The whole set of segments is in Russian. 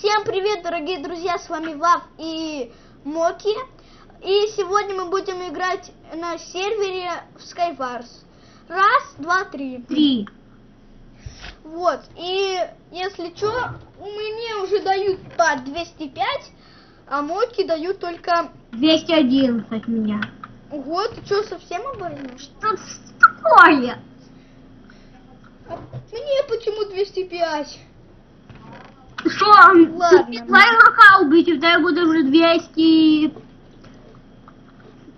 Всем привет, дорогие друзья, с вами Вав и Моки. И сегодня мы будем играть на сервере в Skywars. Раз, два, три. Три. Вот, и если что, мне уже дают по 205, а Моки дают только... 211 от меня. Ого, ты что, совсем оборвал? Что такое? А мне почему 205? Що? Ладно. Убить, у тебя будет уже 200...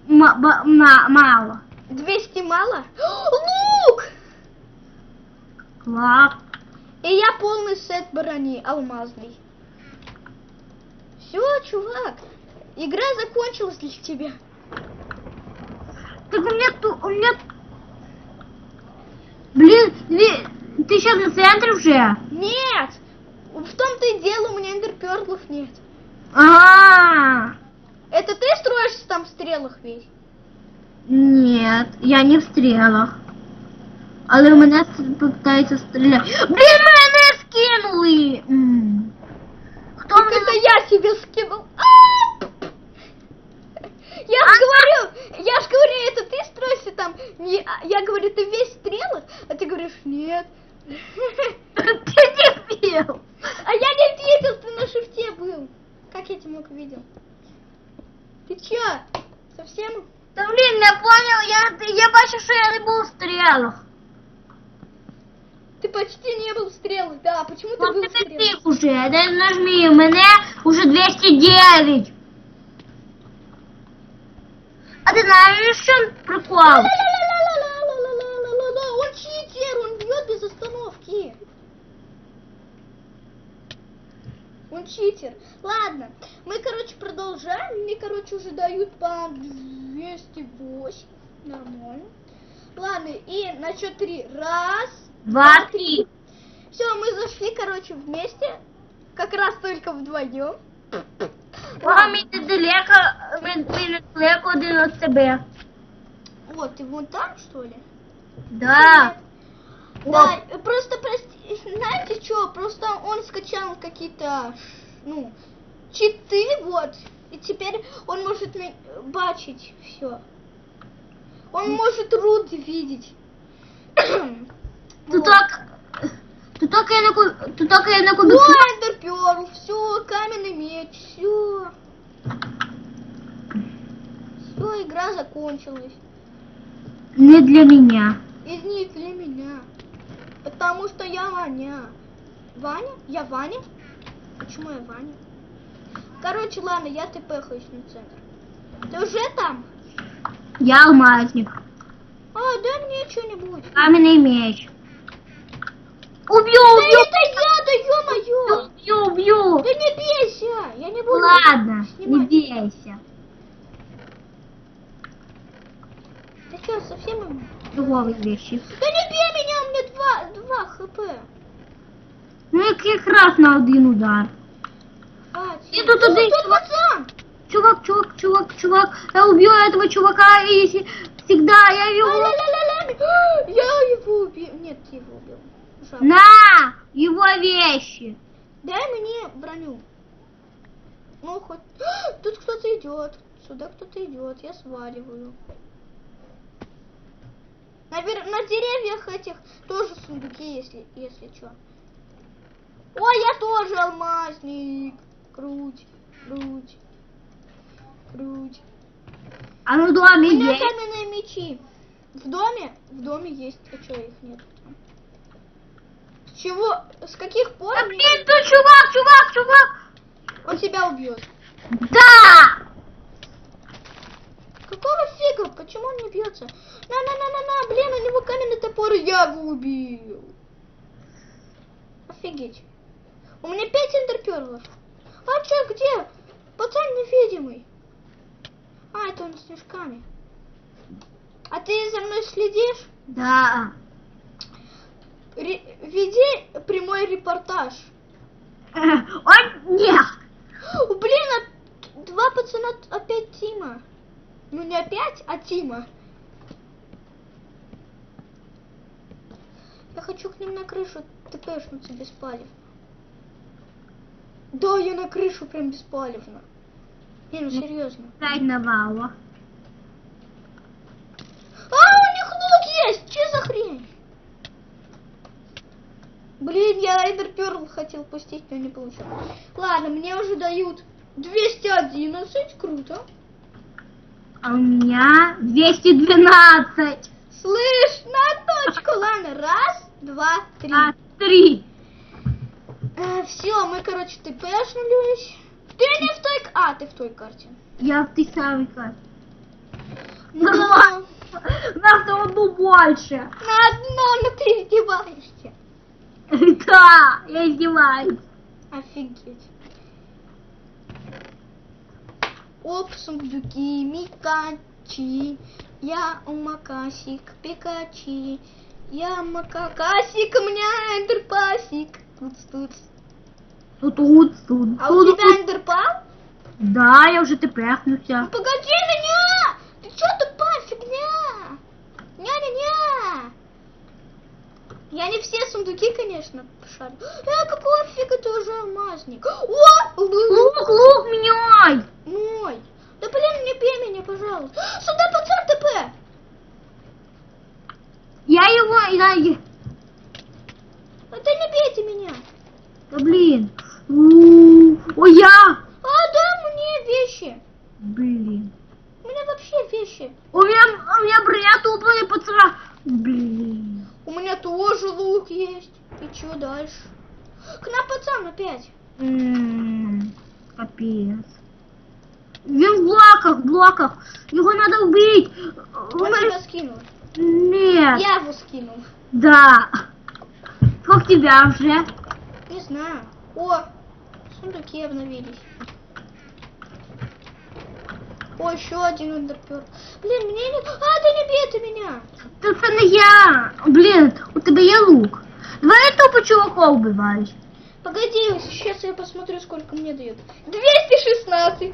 Ма- ба- на- мало. 200 мало? Лук! Класс. И я полный сет брони алмазный. Все, чувак, игра закончилась для тебя. Так у меня тут... У меня... Блин, ты сейчас на центре уже? Нет! В том-то и дело, у меня эндерперлов нет. А, Это ты строишься там в стрелах весь? Нет, я не в стрелах. Але мене с- питаються стріляти. Блін, мене скинули! М. Хто Так это я себе скинул. А! Я ж говорю, я ж говорю, это ты строишься там. А я говорю, ты весь стрелах, а ты говоришь, нет. Ты не пил! А я не видел, ты на шифте был. Как я тебя мог видел? Ты чё? Совсем? Та блін, я понял, я, я бачу, що я не був в стрілах. Ты почти не был в стрелах, да. Почему ты Ну, был ти в не стрелах? тих уже, де нажми, у мене уже 209. А ти знаєш, що прикол? Он читер. Ладно, мы, короче, продолжаем. Мне, короче, уже дают по 208. Нормально. Ладно, и на счет три. Раз, Два, три. Все, мы зашли, короче, вместе. Как раз только вдвоем. О, ми недалеко, недалеко один від тебе. Вот, ты вон там, что ли? Да. Да, просто, прости, знаете что, просто он скачал какие-то, ну, читы, вот, и теперь он может бачить все. Он может руд видеть. Тут так, тут так я не ку- тут так я купив. Эндерперл, все, каменный меч, все. Все, игра закончилась. Не для меня. Из не для меня. Потому что я Ваня. Ваня? Я Ваня? Почему я Ваня? Короче, ладно, я тпхаюсь на центр. Ты уже там? Я алмазник. А, дай мне что-нибудь. Каменный меч. Убью, Да убью, это я, да ё-моё! убью, убью. Да не бейся! Я не буду Ладно, не снимать. бейся. Ты что, совсем... Другого вещи. Да не бей меня, у меня два, два хп. Ну як якраз на один удар. Хватит. И тут один чувак. Чувак, чувак, чувак, чувак, я убью этого чувака и всегда я его... Ля-ля-ля-ля. Я его убил. Нет, ты его убил. Жалко. На его вещи. Дай мне броню. Ну, хоть... Тут кто-то идет. Сюда кто-то идет. Я сваливаю. Навер- На деревьях этих тоже сундуки, если, если что. Ой, я тоже алмазник. Круть, круть, круть. А ну У доме меня есть. каменные мечи. В доме? В доме есть. А что их нет? С чего? С каких пор? Да блин, тут чувак, чувак, чувак. Он тебя убьет. Да! Фига? Почему он не бьется? На-на-на-на-на, блин, у него каменный топор, я его убил. Офигеть. У меня пять интерперлов. А чё, где? Пацан невидимый. А, это он с снежками. А ты за мной следишь? Да. Ре- веди прямой репортаж. Он нет. Блин, а два пацана опять Тима. Ну не опять, а Тима. Я хочу к ним на крышу тпшнуться без палев. Да, я на крышу прям беспалевно. Не, ну серьезно. Пять навалов. А, у них лук есть! Че за хрень? Блин, я Эндерперл хотел пустить, но не получил. Ладно, мне уже дают 211, круто. А у меня 212. Слышь, на точку, ладно, раз, два, три. А, три. все, мы, короче, тпшнулись. Ты не в той... А, ты в той карте. Я в той самой карте. Ну Нормально. На одну больше. на одно, но ты издеваешься. Да, я издеваюсь. Офигеть. Оп, сундуки, Микачи. Я у Макасик, Пикачи. Я Макакасик, у меня эндерпасик. Тут, тут. Тут, тут, тут. А у тебя эндерпал? Да, я уже Ну, тепехнулся. погоди меня! Ты чё тупая фигня? Ня-ня-ня! Я не все сундуки, конечно, шарю. Э, какого фига ты уже алмазник? О! Лук, лук, меняй. Мой! Да блин, не бей меня, пожалуйста. Сюда пацан ТП! Я его, я, Это не бейте меня! да блин. Ой, я. А, да, мне вещи! Блин. У меня вообще вещи. У меня, у меня броня тупая пацана. Блин. У меня тоже лук есть. И чё дальше? К нам пацан опять. М, Капец. Він в блоках, в блоках. Его надо убить. Он тебя скинул. Нет. Я его скинул. Да. Сколько тебя уже? Не знаю. О, сундуки обновились. О, еще один эндерпер. Блин, мне не... А, ты не бей ты меня! Та це не я. Блін, у тебе є лук. Давай тупо чуваков убиваєш. Погоди, сейчас я посмотрю, сколько мне дают. 216!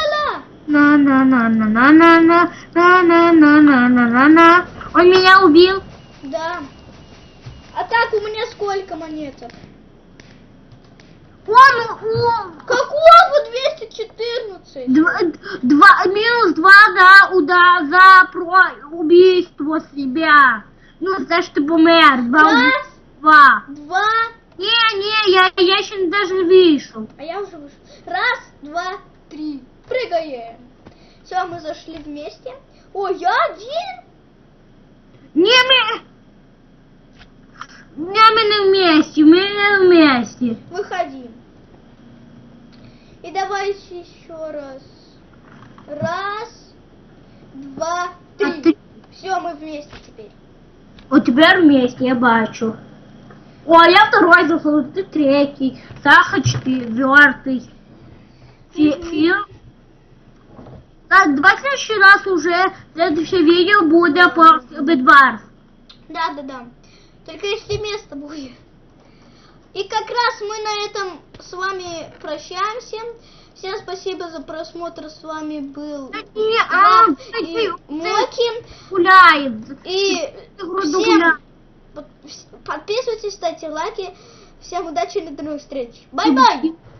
на на на на на на на на на на на на на на Он меня убил. Да. А так у меня сколько монеток? Он, он Какого 214? два, два минус два за удар за про убийство себя. Ну, за что помер. Два. Два. два, Не, не, я, я еще даже вышел. а я уже вышел. Раз, два, три. Прыгаем. Все, мы зашли вместе. О, я один? Не, мы... Не, мы не вместе, мы не вместе. Выходим. И давайте еще раз. Раз, два, А три. ты... Все, мы вместе теперь. Вот теперь вместе, я бачу. О, я второй зашел, ты третий, Саха четвертый. Фил. Так, давай в следующий раз уже следующее видео будет по Бедварс. Да, да, да. Только если место будет. И как раз мы на этом с вами прощаемся. Всем спасибо за просмотр. С вами был а, Влад кстати, и Моки. гуляет. И всем подписывайтесь, ставьте лайки. Всем удачи и до новых встреч. Бай-бай!